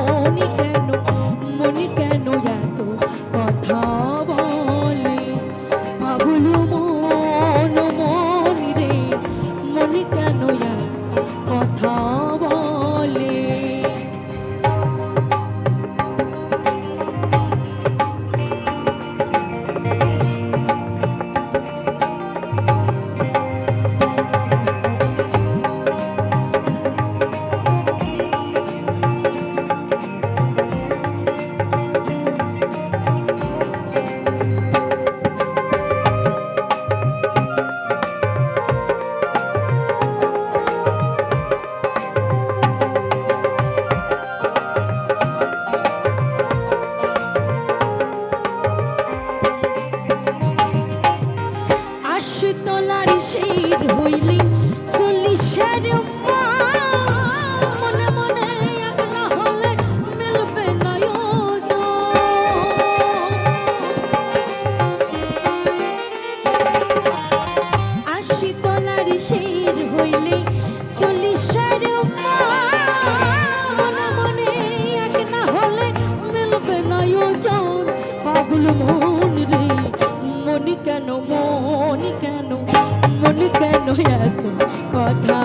கோனிக்கு সোনার শের হইলে চল্লিশ মনে এক না হলে মিলবে না ওজন কেন, মনি কেন মনি কেন এত কথা